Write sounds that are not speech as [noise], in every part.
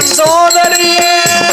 Madhavan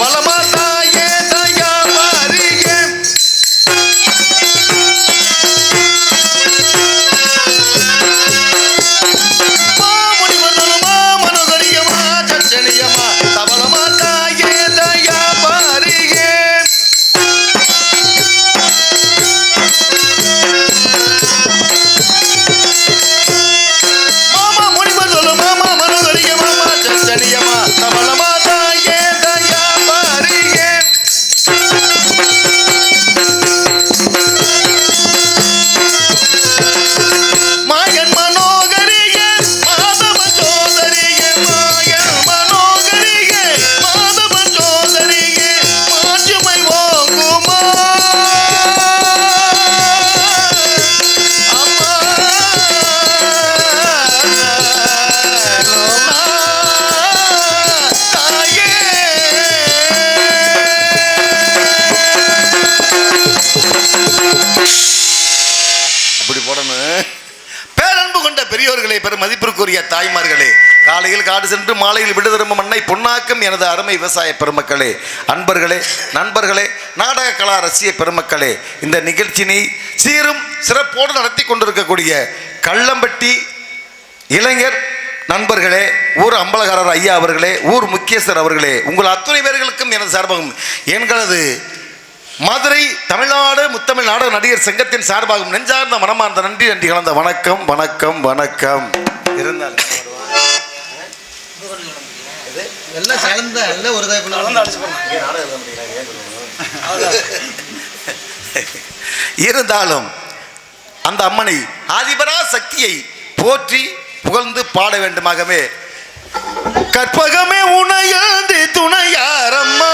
Havalama. பெரும் தாய்மார்களே காலையில் காடு சென்று மாலையில் விடு திரும்ப மண்ணை பொன்னாக்கும் எனது அருமை விவசாய பெருமக்களே அன்பர்களே நண்பர்களே நாடக கலா ரசிய பெருமக்களே இந்த நிகழ்ச்சியினை சீரும் சிறப்போடு நடத்தி கொண்டிருக்கக்கூடிய கள்ளம்பட்டி இளைஞர் நண்பர்களே ஊர் அம்பலகாரர் ஐயா அவர்களே ஊர் முக்கியஸ்தர் அவர்களே உங்கள் அத்துணை பேர்களுக்கும் எனது சார்பாகும் எங்களது மதுரை தமிழ்நாடு முத்தமிழ் நாடக நடிகர் சங்கத்தின் சார்பாகவும் நெஞ்சார்ந்த மனமார்ந்த நன்றி நன்றி கலந்த வணக்கம் வணக்கம் வணக்கம். இருந்தால் எல்லாம் கலந்த எல்லாம் ஒரு [laughs] இருந்தாலும் அந்த அம்மனை ஆதிபரா சக்தியை போற்றி புகழ்ந்து பாட வேண்டுமாகவே கற்பகமே உனையன்று துணையாரம்மா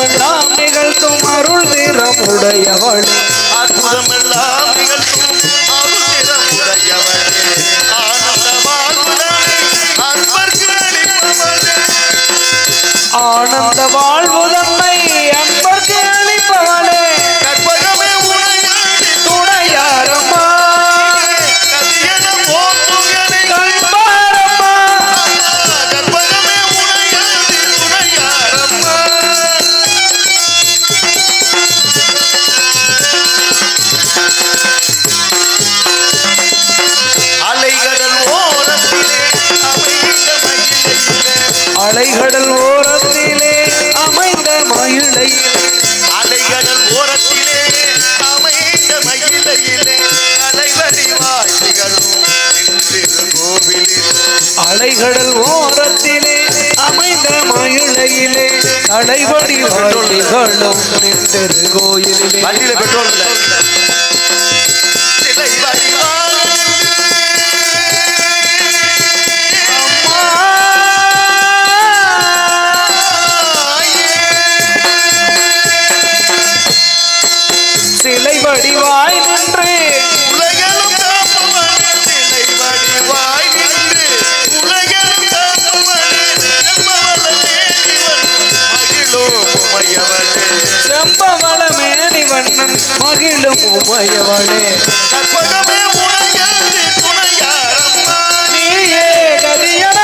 அற்புதமெல்லாம் நிகழ்த்தும் அருள் தீரம் உடையவளே அலைவடி வாழ்த்திகளும் நின்றது கோயிலிலே வண்டியில பெட்ரோல் இல்ல. உமையவளே. செம்பவள மேனி வண்ணன் மகிழும் உமையவளே கற்பகமே துணையாரம்மா. நீயே கதியன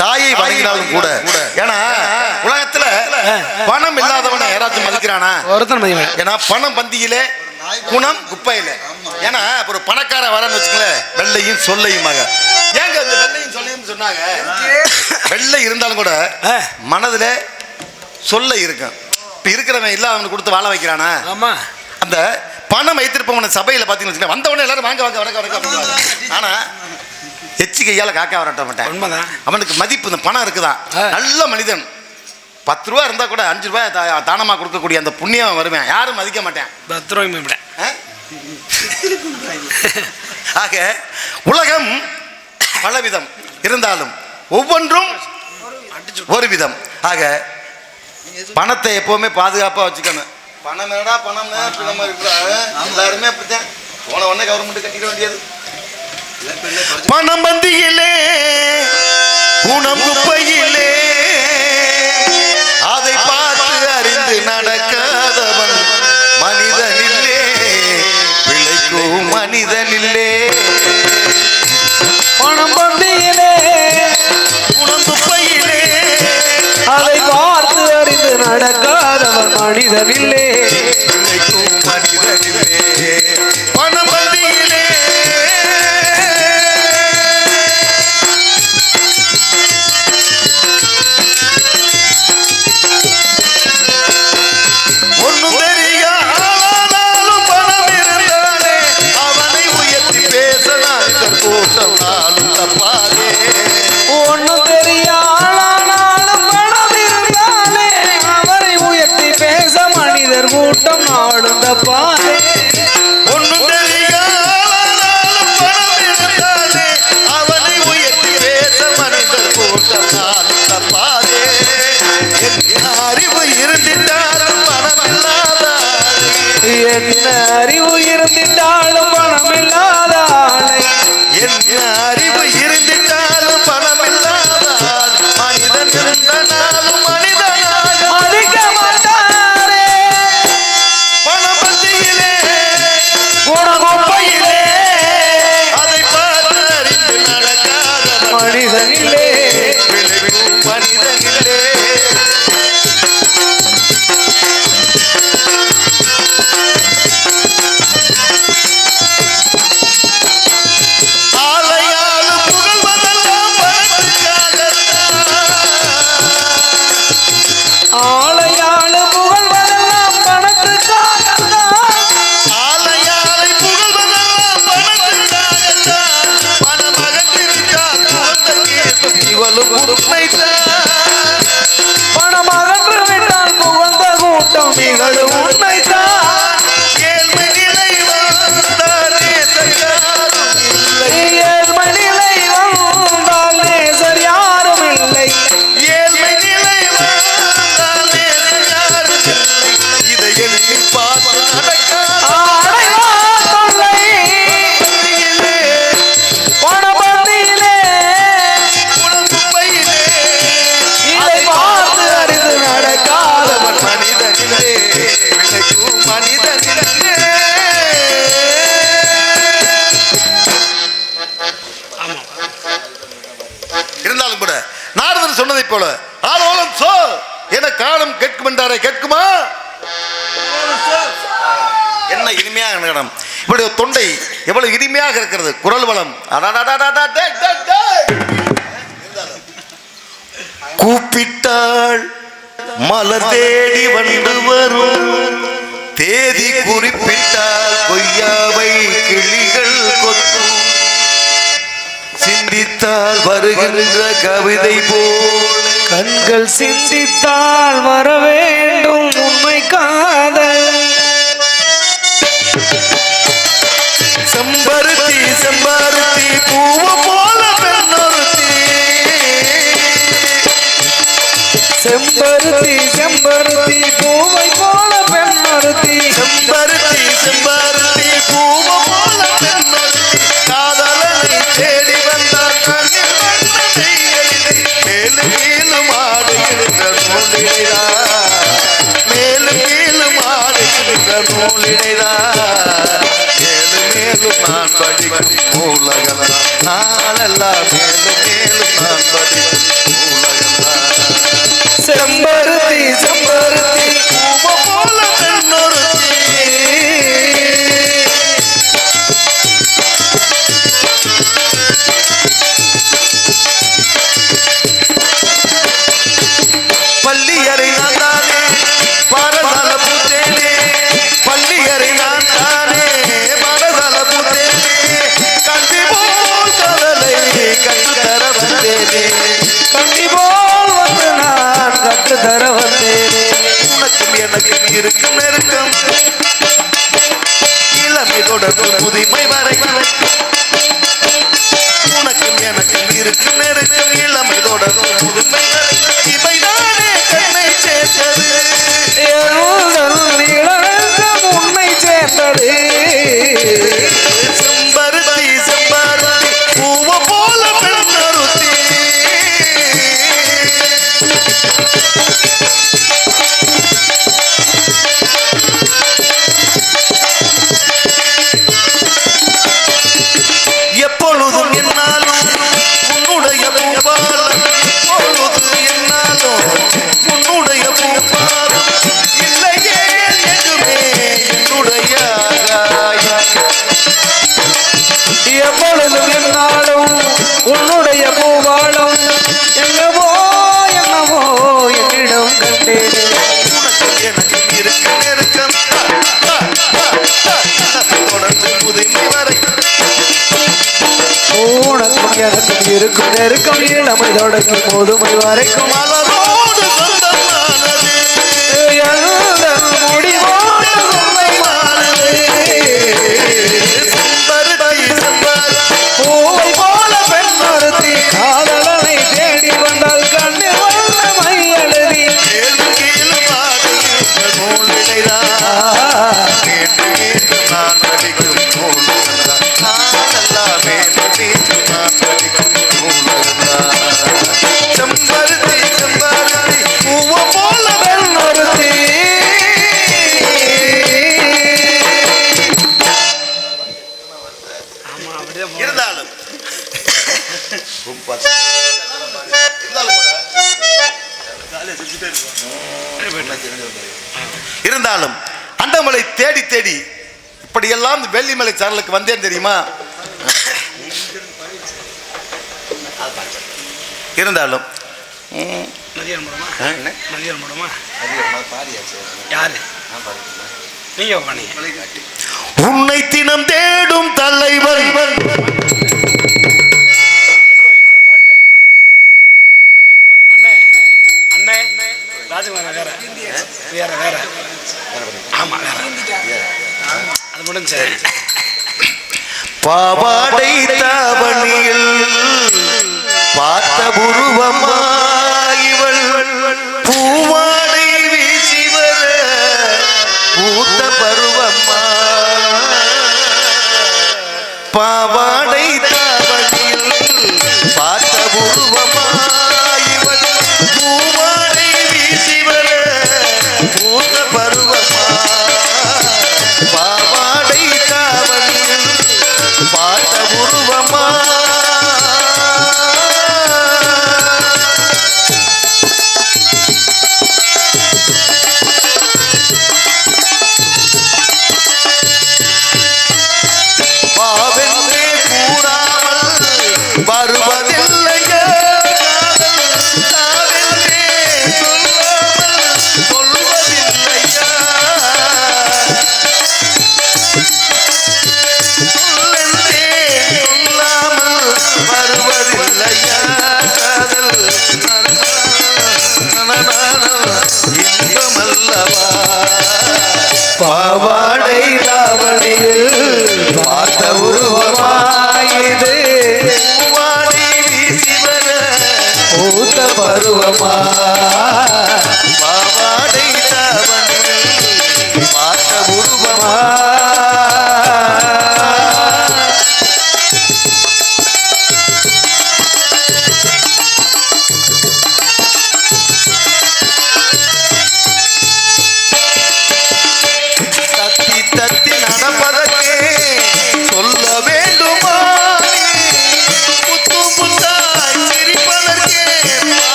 தாயை வணங்கினாலும் கூட. ஏன்னா உலகத்துல பணம் இல்லாதவனை யாராச்சும் மதிக்கிறானா? ஒருத்தன் ஏன்னா பணம் பந்தியிலே குணம் குப்பையில. ஏன்னா ஒரு பணக்கார வரன்னு வச்சுக்கங்களேன் வெள்ளையும் சொல்லையுமாக ஏங்க அந்த வெள்ளையும் சொல்லையும் சொன்னாங்க? வெள்ளை இருந்தாலும் கூட மனதுல சொல்ல இருக்கும். இப்ப இருக்கிறவன் இல்லாதவனுக்கு கொடுத்து வாழ வைக்கிறானா? ஆமா. அந்த பணம் வைத்திருப்பவன சபையில பாத்தீங்கன்னு வச்சுக்கோங்க, வந்தவனே எல்லாரும் வாங்க வாங்க வணக்கம் வணக்கம் அப்படின்னுவாங்க. எச்சி கையால காக்கா வரட்ட மாட்டேன். உண்மைதான். அவனுக்கு மதிப்பு இந்த பணம் இருக்குதான். நல்ல மனிதன். பத்து ரூபா இருந்தா கூட அஞ்சு ரூபாய் தா- தானமா கொடுக்கக்கூடிய அந்த புண்ணியம் வருவேன். யாரும் மதிக்க மாட்டேன். பத்திரம் விட. ஆ? ஆக உலகம் பலவிதம் இருந்தாலும் ஒவ்வொன்றும் ஒரு விதம் ஆக பணத்தை எப்பவுமே பாதுகாப்பா வச்சுக்கணும். பணம் என்னடா பணம் எல்லாருமே அப்படித்தான். போன உடனே கவர்மெண்ட் கட்டிட வேண்டியது. பணம் பந்தியிலே குணம் குப்பையிலே அதை பார்த்து அறிந்து நடக்காதவன் மனிதனில்லே. பிழைக்கும் மனிதனில்லே. பணம் பந்தியிலே குணம் குப்பையிலே அதை பார்த்து அறிந்து நடக்காதவன் மனிதனில்லே. பிழைக்கும் மனிதனில்லே. பணம் இனிமையாக இருக்கிறது. குரல் வளம். கூப்பிட்டாள் மலர் தேடி வந்து வரும் தேதி குறிப்பிட்டால் கொய்யாவை கிளிகள் கொத்தும். சிந்தித்தால் வருகின்ற கவிதை போல் கண்கள் சிந்தித்தால் வர வேண்டும் உண்மை காதல். செம்பருத்தி பருத்தி பூவ போல பெண்ணொருத்தி. செம்பருத்தி செம்பருத்தி பூவை போல பெண்ணொருத்தி. செம்பருத்தி செம்பருத்தி பூவ போல பெண்ணொருத்தி. காதலனை தேடி வந்தார் கண்ணில் மேலும் மேலும் ஆடுகின்ற நூலிடைதா மேலும் மேலும் ஆடுகின்ற நூலிடைதா மேலும் மேலும் நான் படிக்கும் நூலகம்தான் நாளெல்லாம் மேலும் மேலும் நான் படிக்கும் உனக்கும் எனக்கும் இருக்கும் நெருக்கம். இளமை தொடர்ந்து புதுமை வரைக்கும். உனக்கும் எனக்கும் இருக்கும் நெருக்கம். இளமை தொடர்ந்து புதுமை ஆகாயம் எப்பொழுதும் என்னாலும் உன்னுடைய பூவாளம் என்னவோ என்னவோ என்னிடம் கண்டேனே. எனக்கும் இருக்கு நெருக்கம். தொடர்ந்து புதுமை வரை. உனக்கும் எனக்கும் இருக்கும் நெருக்கம் இளமை தொடக்கும் முதுமை வரைக்கும் மலரோடு வெள்ளிமலை சேனலுக்கு வந்தேன் தெரியுமா? இருந்தாலும். உன்னை தினம் தேடும் தலைவன்.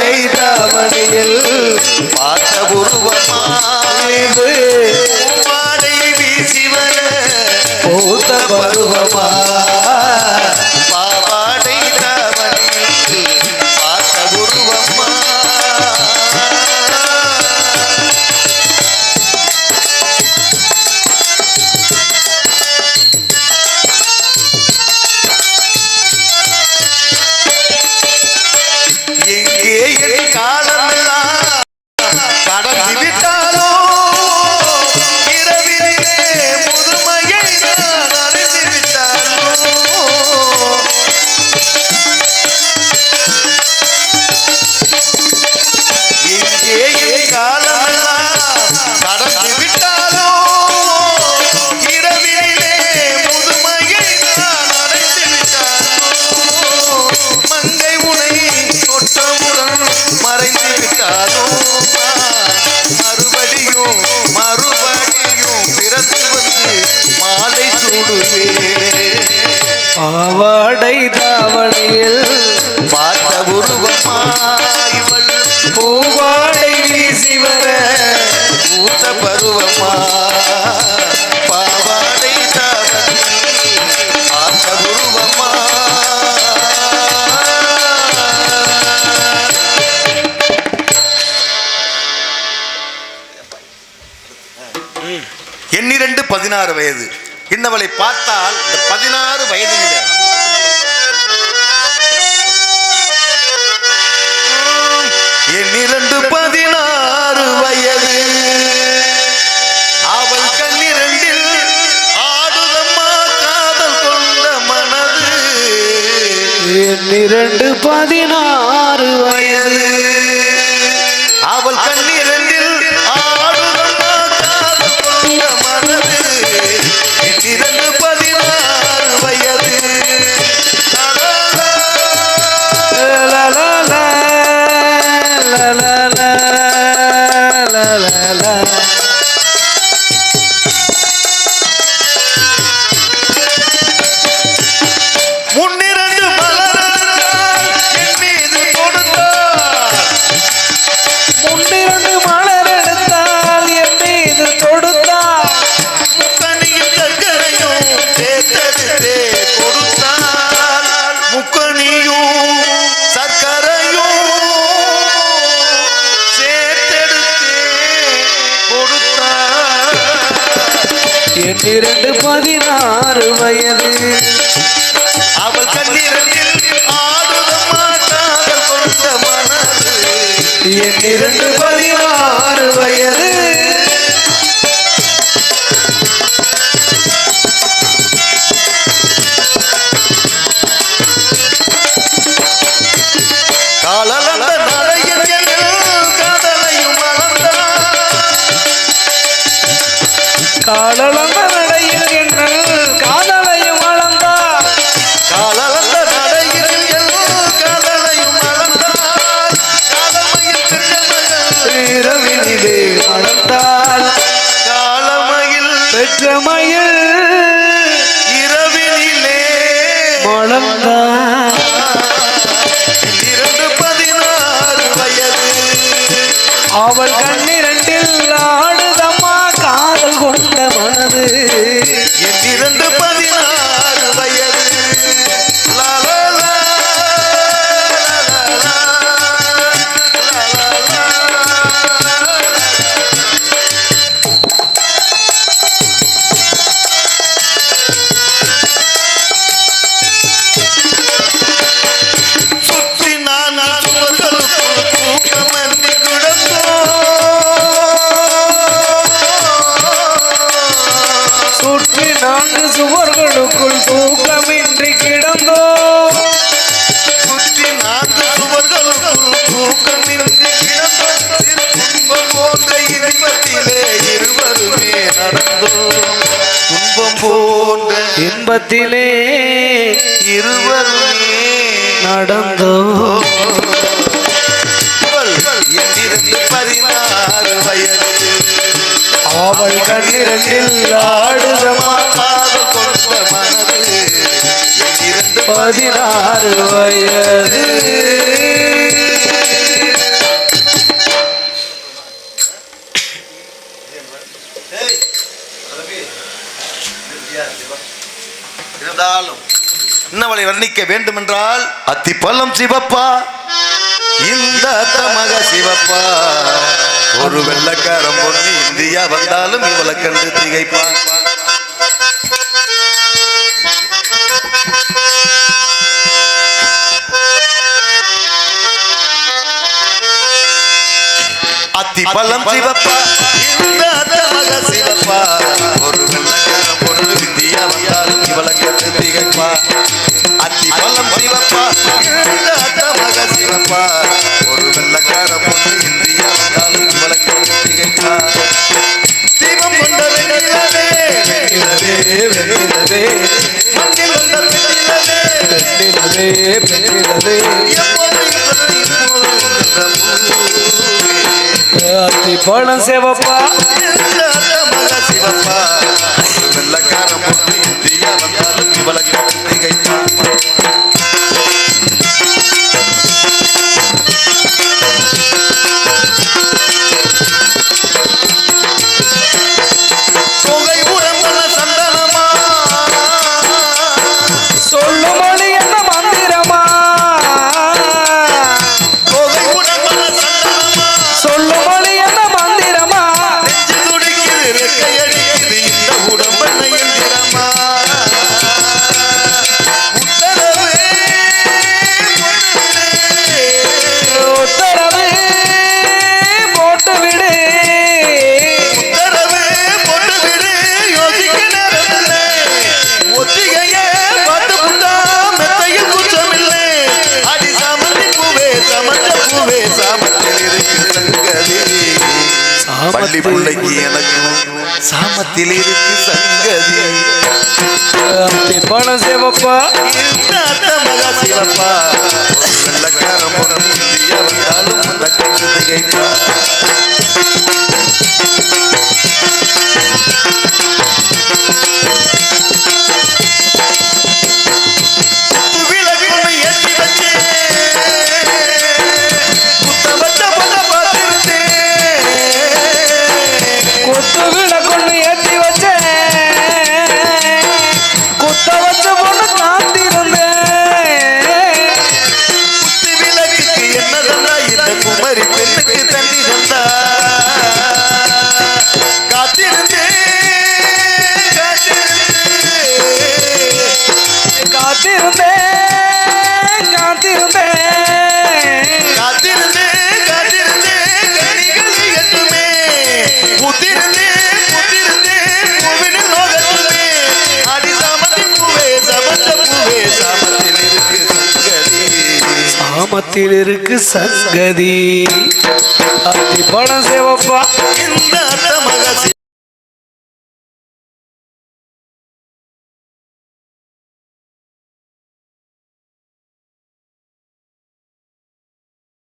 ஆடை தாமடையில் பார்த்த உருவமானது. மாலை வீசி பூத்த பருவமா? பதினாறு வயது. இன்னவளை பார்த்தால் பதினாறு வயது எண்ணிரண்டு பதினாறு வயது. அவள் கண்ணிரண்டில் ஆடுதம்மா காதல் கொண்ட மனது. எண்ணிரண்டு பதினாறு வயது. இரண்டு பதினாறு வயது. அவள் கண்ணிரண்டில் கொண்ட என் இரண்டு பதினாறு வயது. அவள் கண்ணிரண்டில் ஆடுதம்மா காதல் கொண்ட மனது. என்று துன்பம் போன்ற இன்பத்திலே இருவருமே நடந்தோ? பதினாறு வயது. அவள் கண்ணிரண்டில் ஆடுதமா? காதல் கொண்ட மனது. பதினாறு வயது. இருந்தாலும் இன்னவளை வர்ணிக்க வேண்டுமென்றால் அத்தி பள்ளம் சிவப்பா? இந்த தமக சிவப்பா? ஒரு வெள்ளக்காரம் பொண்ணு இந்தியா வந்தாலும் இவளை கண்டு திகைப்பா. அத்தி பள்ளம் சிவப்பா? இந்த தமக சிவப்பா? ஒரு வெள்ளக்காரம் பொண்ணு இந்தியா வந்தாலும் இவளை கண்டு திகைப்பா அத்தி பள்ளம் சிவப்பா. இந்த மக சிவப்பா ஒரு வெள்ளக்கார பொண்ணு இந்தியா வந்தாலும் இவளை திகைப்பா. தீபம் கொண்ட வெண்ணிலவே வெண்ணிலவே மண்ணில் வெண்ணிலவே. அத்தி பழம் சிவப்பா. சிவப்பா. பிள்ளைக்கு எனக்கும் சாமத்தில் இருக்கு சங்கதி. பழம் சிவப்பா? சிவப்பா? ஒரு வெள்ளக்காரம் பொண்ணு இந்தியா வந்தாலும் அந்த சாமத்தில் இருக்கு சங்கதி. அத்தி பழம் சிவப்பா.